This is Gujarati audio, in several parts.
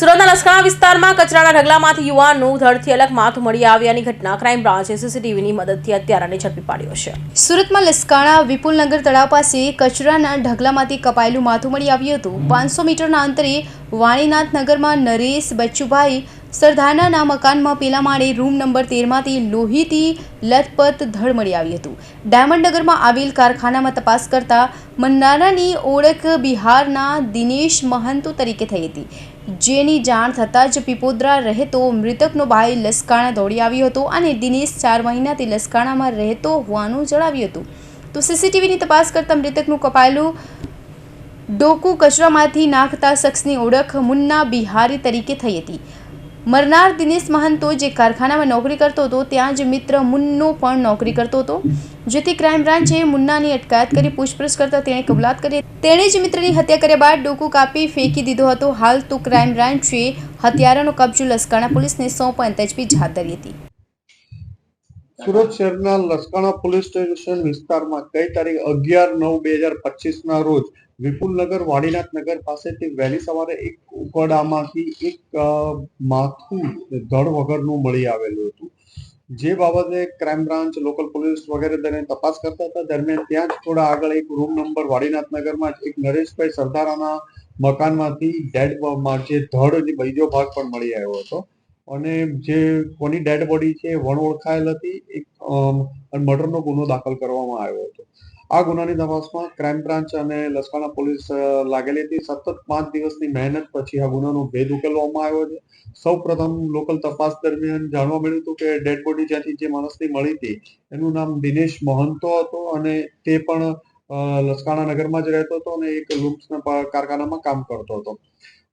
સુરતના લસકાણા વિસ્તારમાં કચરાના ઢગલામાંથી યુવાનનું ધડથી અલગ માથું મળી આવ્યાની ઘટના ક્રાઇમ બ્રાન્ચે સીસીટીવીની મદદથી અત્યારે ઝડપી પાડ્યો છે. સુરતમાં લસકાણા વિપુલનગર તળાવ પાસે કચરાના ઢગલામાંથી કપાયેલું માથું મળી આવ્યું હતું. પાંચસો મીટરના અંતરે વાણીનાથ નગરમાં નરેશ બચ્ચુભાઈ સરદાનાના મકાનમાં પેલા માળે રૂમ નંબર તેરમાંથી લોહીથી લથપથ ધડ મળી આવ્યું હતું. ડાયમંડનગરમાં આવેલ કારખાનામાં તપાસ કરતા મન્નારાની ઓળખ બિહારના દિનેશ મહંતો તરીકે થઈ હતી. જેની જાણ થતાં જ પીપોદરા રહેતો મૃતકનો ભાઈ લસકાણા દોડી આવ્યો હતો અને દિનેશ ચાર મહિનાથી લસકાણામાં રહેતો હોવાનું જણાવ્યું હતું. તો સીસીટીવીની તપાસ કરતાં મૃતકનું કપાયેલું ડોકું કચરામાંથી નાખતા શખ્સની ઓળખ મુન્ના બિહારી તરીકે થઈ હતી. મરનાર દિનેશ મહંતો જે કારખાનામાં નોકરી કરતો હતો, ત્યાં જ મિત્ર મુન્નો પણ નોકરી કરતો હતો. જેથી ક્રાઇમ બ્રાન્ચે મુન્નાની અટકાયત કરી પૂછપરછ કરતા તેણે કબૂલાત કરી. તેણે જ મિત્રની હત્યા કર્યા બાદ ડોકું કાપી ફેંકી દીધો હતો. હાલ તો ક્રાઇમ બ્રાન્ચે હત્યારાનો કબજો લસકાણા પોલીસને સોંપવાની તજવીજ હાથ ધરી હતી. સુરત શહેરના લસકાણા પોલીસ સ્ટેશન વિસ્તારમાં ગઈ તારીખ અગિયાર નવ બે હજાર પચીસ ના રોજ વિપુલનગર, વાડીનાથ નગર પાસેથી વહેલી સવારે એક ઉકડામાંથી એક માથું ધડ વગરનું મળી આવેલું હતું. જે બાબતે ક્રાઇમ બ્રાન્ચ, લોકલ પોલીસ વગેરે તેને તપાસ કરતા હતા. દરમિયાન ત્યાં જ થોડા આગળ એક રૂમ નંબર વાડીનાથ નગરમાં જ એક નરેશભાઈ સરદારાના મકાનમાંથી ડેડ જે ધડ બીજો ભાગ પણ મળી આવ્યો હતો. અને જે કોની ડેડ બોડી છે વણ ઓળખાયેલ હતી, એક મર્ડરનો ગુનો દાખલ કરવામાં આવ્યો હતો. આ ગુનાની તપાસમાં ક્રાઇમ બ્રાન્ચ અને લસકાણા પોલીસ લાગેલી હતી. સતત પાંચ દિવસની મહેનત પછી આ ગુનાનો ભેદ ઉકેલવામાં આવ્યો છે. સૌ પ્રથમ લોકલ તપાસ દરમિયાન જાણવા મળ્યું હતું કે ડેડ બોડી જ્યાંથી જે માણસની મળી હતી, એનું નામ દિનેશ મહંતો હતો અને તે પણ લસકાણા નગરમાં જ રહેતો હતો અને એક લુમ્સના કારખાનામાં કામ કરતો હતો.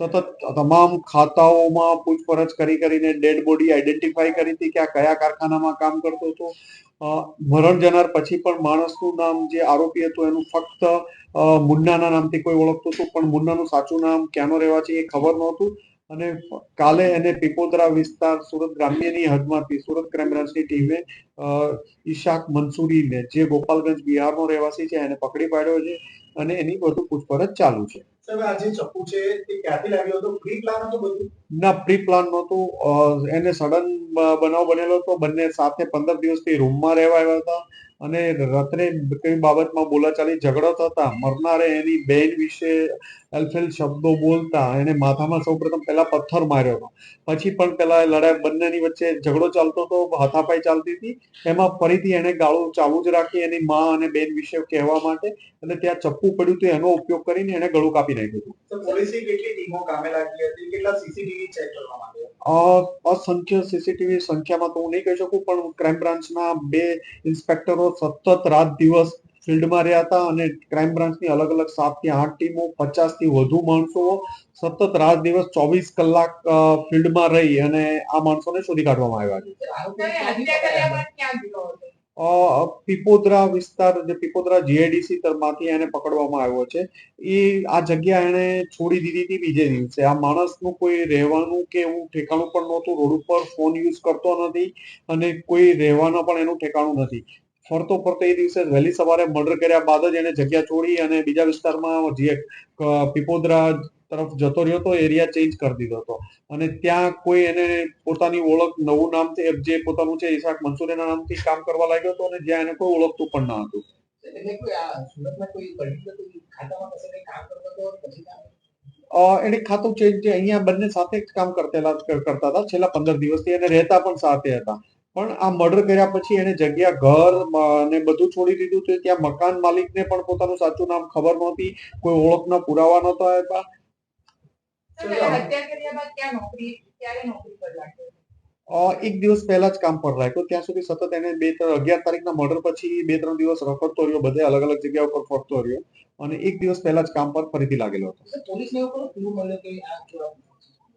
સતત તમામ ખાતાઓમાં પૂછપરછ કરી કરીને ડેડ બોડી આઈડેન્ટિફાઈ કરી હતી કે આ કયા કારખાનામાં કામ કરતો હતો. મરણ જનાર પછી પણ માણસનું નામ જે આરોપી હતું એનું ફક્ત મુન્નાના નામથી કોઈ ઓળખતું હતું, પણ મુન્નાનું સાચું નામ ક્યાંનો રહેવા છે એ ખબર નહોતું. અને કાલે એને પીપોદરા વિસ્તાર સુરત ગ્રામ્યની હદમાંથી સુરત ક્રાઇમ બ્રાન્ચની ટીમે ઈશાક મંસૂરીને જે ગોપાલગંજ બિહારનો રહેવાસી છે એને પકડી પાડ્યો છે અને એની વધુ પૂછપરછ ચાલુ છે. ના પ્રી પ્લાન નહોતું એને સડન બનાવ બનેલો હતો. બંને સાથે પંદર દિવસથી રૂમમાં રહેવા આવ્યા હતા. અને રાત્રે કઈ બાબતમાં બોલાચાલી ઝઘડો થતા મરનારે એની બેન વિશે અલફેલ શબ્દો બોલતા એને માથામાં સૌપ્રથમ પહેલા પથ્થર માર્યો હતો. પછી પણ પેલા લડાઈ બંનેની વચ્ચે ઝઘડો ચાલતો હતો હાથાપાઈ ચાલતી હતી. એમાં ફરીથી એને ગાળું ચાલુ જ રાખી એની મા અને બેન વિશે કહેવા માટે અને ત્યાં ચપ્પુ પડ્યું હતું એનો ઉપયોગ કરીને એને ગળું કાપી નાખ્યું હતું. પોલીસે કેટલી ટીમો કામે લાગી હતી? કેટલા સીસીટીવી ચેક કરવા માટે? અસંખ્ય સીસીટીવી સંખ્યામાં તો હું નહીં કહી શકું, પણ ક્રાઇમ બ્રાન્ચના બે ઇન્સ્પેક્ટરો સતત રાત દિવસ ફિલ્ડમાં રહ્યા હતા અને ક્રાઇમ બ્રાન્ચની અલગ અલગ સાતથી આઠ ટીમો પચાસથી વધુ માણસો સતત રાત દિવસ ચોવીસ કલાક ફિલ્ડમાં રહી અને આ માણસોને શોધી કાઢવામાં આવ્યા છે. પીપોદરા વિસ્તાર જે પીપોદરા જીઆઈડીસી માંથી એને પકડવામાં આવ્યો છે. એ આ જગ્યા એને છોડી દીધી હતી બીજે દિવસે. આ માણસનું કોઈ રહેવાનું કે એવું ઠેકાણું પણ નહોતું. રોડ ઉપર ફોન યુઝ કરતો નથી અને કોઈ રહેવાનું પણ એનું ઠેકાણું નથી. ફરતો ફરતો એ દિવસે વહેલી સવારે મર્ડર કર્યા બાદ જ એને જગ્યા છોડી અને બીજા વિસ્તારમાં પીપોદરા તરફ જતો રહ્યો તો એરિયા ચેન્જ કરી દીધો હતો. અને ત્યાં કોઈ એને પોતાની ઓળખ નવું નામ છે જે પોતાનું છે ઈશાક મંસૂર એના નામથી કામ કરવા લાગ્યો હતો અને જ્યાં એને કોઈ ઓળખતું પણ ન હતું. કરતો હતો? એને ખાતું ચેન્જ અહીંયા બંને સાથે કામ કરતેલા કરતા હતા. છેલ્લા પંદર દિવસથી અને રહેતા પણ સાથે હતા. પણ આ મર્ડર કર્યા પછી એને જગ્યા ઘર ને બધું છોડી દીધું. તો ત્યાં મકાન માલિકને પણ પોતાનું સાચું નામ ખબર નહોતી. કોઈ ઓળખના પુરાવા નહોતા આપ્યા. એક દિવસ પહેલા જ કામ પર રાખ્યો ત્યાં સુધી સતત એને બે ત્રણ અગિયાર તારીખના મર્ડર પછી બે ત્રણ દિવસ રખડતો રહ્યો. બધે અલગ અલગ જગ્યા ઉપર ફરતો રહ્યો. અને એક દિવસ પહેલા જ કામ પર ફરીથી લાગેલો હતો. પોલીસને એવું મળ્યો કે આ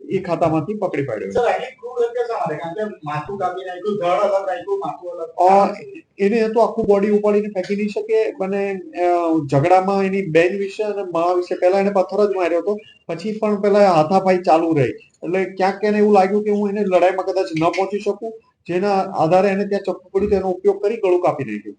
એ ખાતામાંથી પકડી પાડ્યો. એને તો આખું બોડી ઉપાડીને ફેંકી નહીં શકે. અને ઝઘડામાં એની બેન વિશે અને મા વિશે પહેલા એને પથ્થર જ માર્યો હતો. પછી પણ પેલા હાથાપાઈ ચાલુ રહી. એટલે ક્યાંક એને એવું લાગ્યું કે હું એને લડાઈમાં કદાચ ન પહોંચી શકું. જેના આધારે એને ત્યાં ચપ્પુ પડ્યું તેનો ઉપયોગ કરી ગળું કાપી નાખ્યું.